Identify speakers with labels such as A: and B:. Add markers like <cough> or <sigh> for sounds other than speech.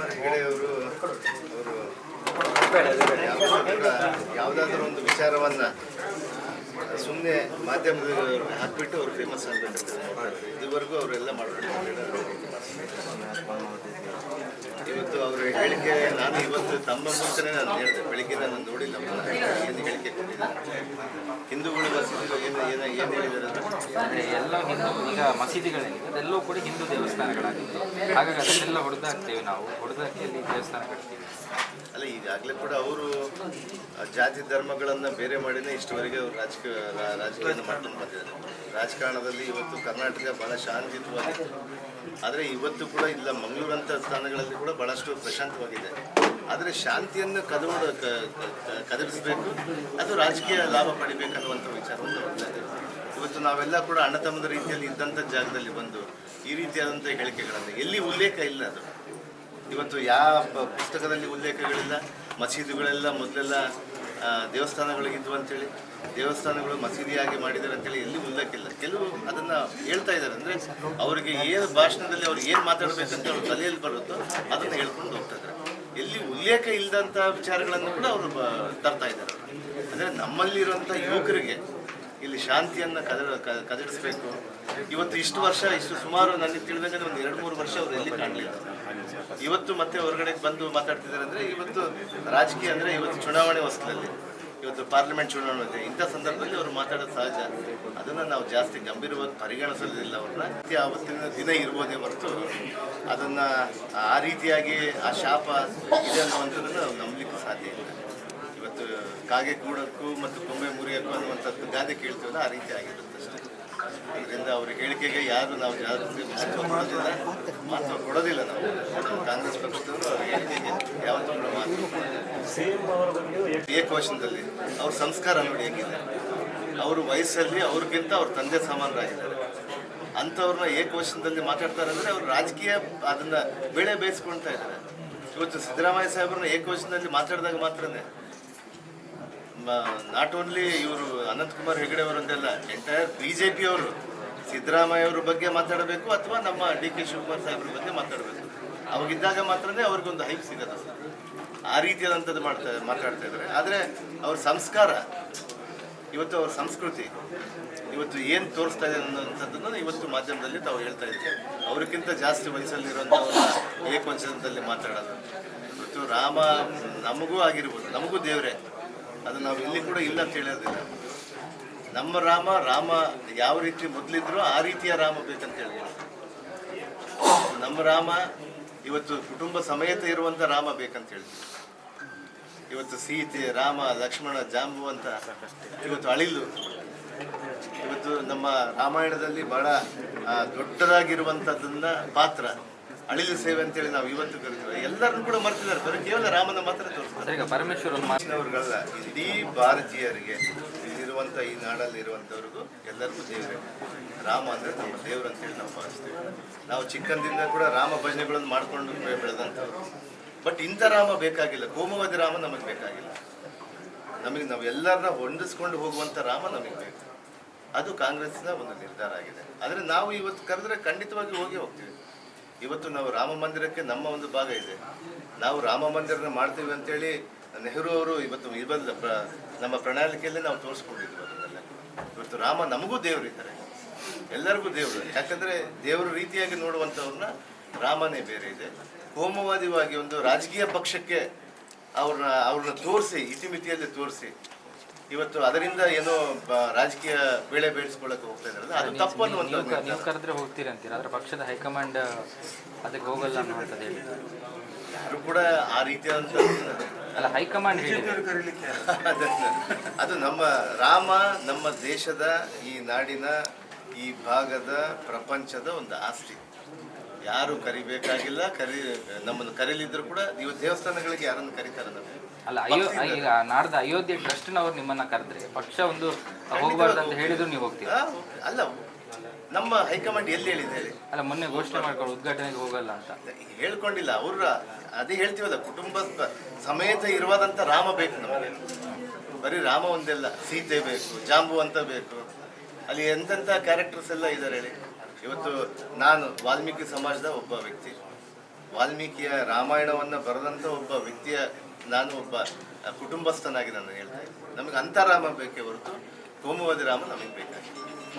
A: ಅವರು ಯಾವುದಾದ್ರೂ ಒಂದು ವಿಚಾರವನ್ನ ಸುಮ್ಮನೆ ಮಾಧ್ಯಮದ ಹಾಕ್ಬಿಟ್ಟು ಅವರು ಫೇಮಸ್ ಆಗಿಬಿಟ್ಟಿದ್ದಾರೆ ಇದುವರೆಗೂ ಅವರೆಲ್ಲ ಮಾಡಬೇಕು ಇವತ್ತು ಅವರ ಹೇಳಿಕೆ, ನಾನು ಇವತ್ತು ತಮ್ಮ ಮುಂಚೆನೇ ನಾನು ಹೇಳಿದೆ, ಬೆಳಿಗ್ಗೆ ನಾನು ನೋಡಿಲ್ಲ. ಹಿಂದೂಗಳು ಏನು ಹೇಳಿದ್ದಾರೆ ಅಂದ್ರೆ?
B: ಎಲ್ಲ ಹಿಂದೂ ಈಗ ಮಸೀದಿಗಳೇನಿದೆ ಅದೆಲ್ಲವೂ ಕೂಡ ಹಿಂದೂ ದೇವಸ್ಥಾನಗಳಾಗಿತ್ತು. ಹಾಗಾಗಿ ಅದನ್ನೆಲ್ಲ ಹೊಡೆದಾಕ್ತೇವೆ ನಾವು. ಹೊಡೆದಾಕಿ ಅಲ್ಲಿ ದೇವಸ್ಥಾನ ಕಟ್ತೀವಿ
A: ಅಲ್ಲ ಈಗಾಗಲೇ ಕೂಡ ಅವರು ಜಾತಿ ಧರ್ಮಗಳನ್ನ ಬೇರೆ ಮಾಡಿನೇ ಇಷ್ಟವರೆಗೆ ಅವರು ರಾಜಕೀಯ ರಾಜಕೀಯ ಮಾಡ್ಕೊಂಡು ಬಂದಿದ್ದಾರೆ. ರಾಜಕಾರಣದಲ್ಲಿ ಇವತ್ತು ಕರ್ನಾಟಕ ಬಹಳ ಶಾಂತಿಯುತವಾಗಿತ್ತು ಆದರೆ ಇವತ್ತು ಕೂಡ ಇಲ್ಲ ಮಂಗಳೂರಂಥ ಸ್ಥಾನಗಳಲ್ಲಿ ಕೂಡ ಬಹಳಷ್ಟು ಪ್ರಶಾಂತವಾಗಿದೆ. ಆದರೆ ಶಾಂತಿಯನ್ನು ಕದುವ ಕ- ಕ- ಅದು ರಾಜಕೀಯ ಲಾಭ ಪಡಿಬೇಕನ್ನುವಂಥ ವಿಚಾರವನ್ನು ಇವತ್ತು ನಾವೆಲ್ಲ ಕೂಡ ಅಣ್ಣ ತಮ್ಮದ ರೀತಿಯಲ್ಲಿ ಇದ್ದಂಥ ಜಾಗದಲ್ಲಿ ಬಂದು ಈ ರೀತಿಯಾದಂಥ ಹೇಳಿಕೆಗಳನ್ನು ಎಲ್ಲಿ ಉಲ್ಲೇಖ ಇಲ್ಲ ಅದು. ಇವತ್ತು ಯಾವ ಪುಸ್ತಕದಲ್ಲಿ ಉಲ್ಲೇಖಗಳಿಲ್ಲ. ಮಸೀದಿಗಳೆಲ್ಲ ಮೊದಲೆಲ್ಲ ದೇವಸ್ಥಾನಗಳಿಗಿದ್ವು ಅಂತೇಳಿ. ದೇವಸ್ಥಾನಗಳು ಮಸೀದಿಯಾಗಿ ಮಾಡಿದ್ದಾರೆ ಅಂತೇಳಿ ಎಲ್ಲಿ ಉಲ್ಲೇಖ ಇಲ್ಲ. ಕೆಲವು ಅದನ್ನು ಹೇಳ್ತಾ ಇದ್ದಾರೆ. ಅಂದರೆ ಅವರಿಗೆ ಏನು ಭಾಷಣದಲ್ಲಿ ಅವ್ರಿಗೆ ಏನು ಮಾತಾಡಬೇಕಂತ ಅವ್ರ ತಲೆಯಲ್ಲಿ ಬರುತ್ತೋ ಅದನ್ನು ಹೇಳ್ಕೊಂಡು ಹೋಗ್ತಾ ಇದ್ದಾರೆ. ಎಲ್ಲಿ ಉಲ್ಲೇಖ ಇಲ್ಲದಂಥ ವಿಚಾರಗಳನ್ನು ಕೂಡ ಅವರು ತರ್ತಾ ಇದ್ದಾರೆ. ಅಂದರೆ ನಮ್ಮಲ್ಲಿರುವಂಥ ಯುವಕರಿಗೆ ಇಲ್ಲಿ ಶಾಂತಿಯನ್ನು ಕದ ಕದಡಿಸಬೇಕು. ಇವತ್ತು ಇಷ್ಟು ವರ್ಷ, ಇಷ್ಟು ಸುಮಾರು ನನಗೆ ತಿಳಿದಂಗೆ ಒಂದು ಎರಡು ಮೂರು ವರ್ಷ ಅವರು ಎಲ್ಲಿ ಕಾಣಲಿಲ್ಲ. ಇವತ್ತು ಮತ್ತೆ ಹೊರಗಡೆ ಬಂದು ಮಾತಾಡ್ತಿದ್ದಾರೆ ಅಂದರೆ ಇವತ್ತು ರಾಜಕೀಯ ಅಂದರೆ ಇವತ್ತು ಚುನಾವಣೆ ಹೊಸದಲ್ಲಿ ಇವತ್ತು ಪಾರ್ಲಿಮೆಂಟ್ ಚುನಾವಣೆ ಇದೆ. ಇಂಥ ಸಂದರ್ಭದಲ್ಲಿ ಅವರು ಮಾತಾಡೋದು ಸಹಜ. ಅದನ್ನು ನಾವು ಜಾಸ್ತಿ ಗಂಭೀರವಾಗಿ ಪರಿಗಣಿಸಲಿಲ್ಲ ಅವ್ರನ್ನ. ಆವತ್ತಿನ ದಿನ ಇರ್ಬೋದೇ ಹೊರತು ಅದನ್ನು ಆ ರೀತಿಯಾಗಿ ಆ ಶಾಪ ಇದೆ ಅನ್ನುವಂಥದ್ದನ್ನು ನಾವು ನಂಬಲಿಕ್ಕೆ ಸಾಧ್ಯ ಇಲ್ಲ. ಇವತ್ತು ಕಾಗೆ ಕೂಡಕ್ಕೂ ಮತ್ತು ಕೊಂಬೆ ಮುರಿಯಕ್ಕೂ ಅನ್ನುವಂಥದ್ದು ಗಾದೆ ಕೇಳ್ತೀವಲ್ಲ, ಆ ರೀತಿ ಆಗಿರುತ್ತೆ ಅಷ್ಟೇ. ಅದರಿಂದ ಅವ್ರ ಹೇಳಿಕೆಗೆ ಯಾರು ನಾವು ಯಾರು ಮಹತ್ವ ಕೊಡೋದಿಲ್ಲ ನಾವು. ಕಾಂಗ್ರೆಸ್ ಪಕ್ಷದವರು ಅವ್ರ ಹೇಳಿಕೆಗೆ ಯಾವತ್ತೂ ಮಹತ್ವ. ಏಕವಚನದಲ್ಲಿ ಅವ್ರ ಸಂಸ್ಕಾರ ನೋಡಿ ಹೇಗಿದೆ. ಅವ್ರ ವಯಸ್ಸಲ್ಲಿ ಅವ್ರಿಗಿಂತ ಅವ್ರ ತಂದೆ ಸಮಾನರಾಗಿದ್ದಾರೆ. ಅಂಥವ್ರನ್ನ ಏಕವಚನದಲ್ಲಿ ಮಾತಾಡ್ತಾರೆ ಅಂದರೆ ಅವ್ರು ರಾಜಕೀಯ ಅದನ್ನ ಬೆಳೆ ಬೇಯಿಸ್ಕೊಳ್ತಾ ಇದ್ದಾರೆ. ಇವತ್ತು ಸಿದ್ದರಾಮಯ್ಯ ಸಾಹೇಬ್ರನ್ನ ಏಕವಚನದಲ್ಲಿ ಮಾತಾಡಿದಾಗ ಮಾತ್ರನೇ ನಾಟ್ ಓನ್ಲಿ ಇವರು ಅನಂತಕುಮಾರ್ ಹೆಗಡೆ ಅವರೊಂದೆಲ್ಲ ಎಂಟೈರ್ ಬಿ ಜೆ ಪಿ ಅವರು, ಸಿದ್ದರಾಮಯ್ಯ ಅವ್ರ ಬಗ್ಗೆ ಮಾತಾಡಬೇಕು ಅಥವಾ ನಮ್ಮ ಡಿ ಕೆ ಶಿವಕುಮಾರ್ ಸಾಹೇಬ್ರ ಬಗ್ಗೆ ಮಾತಾಡಬೇಕು. ಅವಾಗಿದ್ದಾಗ ಮಾತ್ರನೇ ಅವ್ರಿಗೊಂದು ಹೈಪ್ ಸಿಗೋದು. ಆ ರೀತಿಯಾದಂಥದ್ದು ಮಾಡ್ತಾ, ಮಾತಾಡ್ತಾ ಇದ್ದಾರೆ. ಆದರೆ ಅವ್ರ ಸಂಸ್ಕಾರ, ಇವತ್ತು ಅವ್ರ ಸಂಸ್ಕೃತಿ, ಇವತ್ತು ಏನು ತೋರಿಸ್ತಾ ಇದೆ ಅನ್ನೋಂಥದ್ದನ್ನು ಇವತ್ತು ಮಾಧ್ಯಮದಲ್ಲಿ ತಾವು ಹೇಳ್ತಾ ಇದ್ದೀವಿ. ಅವ್ರಿಗಿಂತ ಜಾಸ್ತಿ ವಯಸ್ಸಲ್ಲಿರುವಂಥವ್ರನ್ನ ಏಕವಚನದಲ್ಲಿ ಮಾತಾಡೋದು. ಇವತ್ತು ರಾಮ, ನಮಗೂ ಆಗಿರ್ಬೋದು, ನಮಗೂ ದೇವರೇ. ಅದು ನಾವು ಇಲ್ಲಿ ಕೂಡ ಇಲ್ಲ ಅಂತ ಹೇಳೋದಿಲ್ಲ. ನಮ್ಮ ರಾಮ ರಾಮ ಯಾವ ರೀತಿ ಮೊದಲಿದ್ರು ಆ ರೀತಿಯ ರಾಮ ಬೇಕಂತ ಹೇಳಿದ್ರು ನಮ್ಮ ರಾಮ ಇವತ್ತು ಕುಟುಂಬ ಸಮೇತ ಇರುವಂತ ರಾಮ ಬೇಕಂತ ಹೇಳಿದ್ರು ಇವತ್ತು ಸೀತೆ, ರಾಮ, ಲಕ್ಷ್ಮಣ, ಜಾಂಬು ಅಂತ ಇವತ್ತು ಅಳಿಲು. ಇವತ್ತು ನಮ್ಮ ರಾಮಾಯಣದಲ್ಲಿ ಬಹಳ ದೊಡ್ಡದಾಗಿರುವಂತದನ್ನ ಪಾತ್ರ ಅಳಿಲು ಸೇವೆ ಅಂತೇಳಿ ನಾವು ಇವತ್ತು ಕರಿತೀವಿ. ಎಲ್ಲರನ್ನು ಕೂಡ ಮರ್ತಿದ್ದಾರೆ. ಬರೀ ಕೇವಲ ರಾಮನ ಮಾತ್ರ ತೋರಿಸ್ತಾರೆ.
B: ಈಗ
A: ಇಡೀ ಭಾರತೀಯರಿಗೆ ಇಲ್ಲಿರುವಂಥ ಈ ನಾಡಲ್ಲಿ ಇರುವಂಥವ್ರಿಗೂ ಎಲ್ಲರಿಗೂ ದೇವರೇ. ರಾಮ ಅಂದರೆ ನಮ್ಮ ದೇವರು ಅಂತೇಳಿ ನಾವು ಭಾವಿಸ್ತೀವಿ. ನಾವು ಚಿಕ್ಕಂದಿಂದ ಕೂಡ ರಾಮ ಭಜನೆಗಳನ್ನು ಮಾಡ್ಕೊಂಡು ಬೆಳೆದಂತವ್ರು ಬೆಳೆದಂಥವ್ರು. ಬಟ್ ಇಂಥ ರಾಮ ಬೇಕಾಗಿಲ್ಲ. ಕೋಮವಾದಿ ರಾಮ ನಮಗೆ ಬೇಕಾಗಿಲ್ಲ. ನಮಗೆ ನಾವು ಎಲ್ಲರನ್ನ ಹೊಂದಿಸ್ಕೊಂಡು ಹೋಗುವಂಥ ರಾಮ ನಮಗೆ ಬೇಕು. ಅದು ಕಾಂಗ್ರೆಸ್ನ ಒಂದು ನಿರ್ಧಾರ ಆಗಿದೆ. ಆದರೆ ನಾವು ಇವತ್ತು ಕರೆದ್ರೆ ಖಂಡಿತವಾಗಿ ಹೋಗಿ ಹೋಗ್ತೀವಿ. ಇವತ್ತು ನಾವು ರಾಮ ಮಂದಿರಕ್ಕೆ ನಮ್ಮ ಒಂದು ಭಾಗ ಇದೆ. ನಾವು ರಾಮ ಮಂದಿರನ ಮಾಡ್ತೀವಿ ಅಂತೇಳಿ ನೆಹರು ಅವರು ಇವತ್ತು ಇವತ್ತು ನಮ್ಮ ಪ್ರಣಾಳಿಕೆಯಲ್ಲಿ ನಾವು ತೋರಿಸ್ಕೊಂಡಿದ್ವಿ ಅದನ್ನೆಲ್ಲ. ಇವತ್ತು ರಾಮ ನಮಗೂ ದೇವರಿದ್ದಾರೆ ಎಲ್ಲರಿಗೂ ದೇವರು. ಯಾಕಂದ್ರೆ ದೇವರ ರೀತಿಯಾಗಿ ನೋಡುವಂಥವ್ರನ್ನ ರಾಮನೇ ಬೇರೆ ಇದೆ. ಕೋಮವಾದಿವಾಗಿ ಒಂದು ರಾಜಕೀಯ ಪಕ್ಷಕ್ಕೆ ಅವ್ರನ್ನ ಅವ್ರನ್ನ ತೋರಿಸಿ, ಇತಿಮಿತಿಯಲ್ಲಿ ತೋರಿಸಿ ಇವತ್ತು ಅದರಿಂದ ಏನೋ ಬ- ರಾಜಕೀಯ ಬೇಳೆ ಬೇಡಿಸ್ಕೊಳ್ಳಕ್ಕೆ ಹೋಗ್ತಾ ಇದ್ದಾರೆ ಅದು ತಪ್ಪು ಅನ್ನುವಂಥ
B: ಕ- ನೀವು ಕರೆದ್ರೆ ಹೋಗ್ತೀರಿ ಅಂತೀರ? ಆದ್ರೆ ಪಕ್ಷದ ಹೈಕಮಾಂಡ್ ಅದಕ್ಕೆ ಹೋಗಲ್ಲ ಅನ್ನುವಂಥದ್ದು ಹೇಳಿ
A: ಯಾರು ಕೂಡ ಆ ರೀತಿಯಾದಂಥ
B: ಅಲ್ಲ ಹೈಕಮಾಂಡ್ <laughs>
A: ಅದು ನಮ್ಮ ರಾಮ ನಮ್ಮ ದೇಶದ ಈ ನಾಡಿನ ಈ ಭಾಗದ ಪ್ರಪಂಚದ ಒಂದು ಆಸ್ತಿ. ಯಾರು ಕರಿಬೇಕಾಗಿಲ್ಲ ಕರಿ ನಮ್ಮನ್ನು ಕರೀಲಿದ್ರು ಕೂಡ ನೀವು ದೇವಸ್ಥಾನಗಳಿಗೆ ಯಾರನ್ನು ಕರೀತಾರೆ ನಮಗೆ
B: ಅಲ್ಲ ಅಯ್ಯೋ ಈಗ ನಾಡ್ದ ಅಯೋಧ್ಯೆ ಟ್ರಸ್ಟ್ನವ್ರು ನಿಮ್ಮನ್ನ ಕರೆದ್ರೆ ಪಕ್ಷ ಒಂದು ಹೋಗಬಾರ್ದು ಅಂತ ಹೇಳಿದ್ರು ನೀವು ಹೋಗ್ತೀರಾ?
A: ಅಲ್ಲ ನಮ್ಮ ಹೈಕಮಾಂಡ್ ಎಲ್ಲಿ ಹೇಳಿದೆ ಹೇಳಿ?
B: ಅಲ್ಲ ಮೊನ್ನೆ ಘೋಷಣೆ ಮಾಡ್ಕೊಂಡು ಉದ್ಘಾಟನೆಗೆ ಹೋಗಲ್ಲ ಅಂತ.
A: ಹೇಳ್ಕೊಂಡಿಲ್ಲ ಅವ್ರ ಅದೇ ಹೇಳ್ತೀವಲ್ಲ ಕುಟುಂಬ ಸಮೇತ ಇರುವಾದಂತ ರಾಮ ಬೇಕು ನಮಗೆ. ಬರೀ ರಾಮ ಒಂದೆಲ್ಲ ಸೀತೆ ಬೇಕು ಜಾಂಬು ಅಂತ ಬೇಕು. ಅಲ್ಲಿ ಎಂತೆಂಥ ಕ್ಯಾರೆಕ್ಟರ್ಸ್ ಎಲ್ಲ ಇದ್ದಾರೆ ಹೇಳಿ? ಇವತ್ತು ನಾನು ವಾಲ್ಮೀಕಿ ಸಮಾಜದ ಒಬ್ಬ ವ್ಯಕ್ತಿ. ವಾಲ್ಮೀಕಿಯ ರಾಮಾಯಣವನ್ನು ಬರೆದಂಥ ಒಬ್ಬ ವ್ಯಕ್ತಿಯ ನಾನು ಒಬ್ಬ, ಕುಟುಂಬಸ್ಥನಾಗಿ ನಾನು ಹೇಳ್ತಾ ಇದ್ದೀನಿ. ನಮಗೆ ಅಂತಾರಾಮ ರಾಮ ಬೇಕೇ ಹೊರತು ಕೋಮುವಾದಿ ರಾಮ ನಮಗೆ ಬೇಕಾಗಿಲ್ಲ.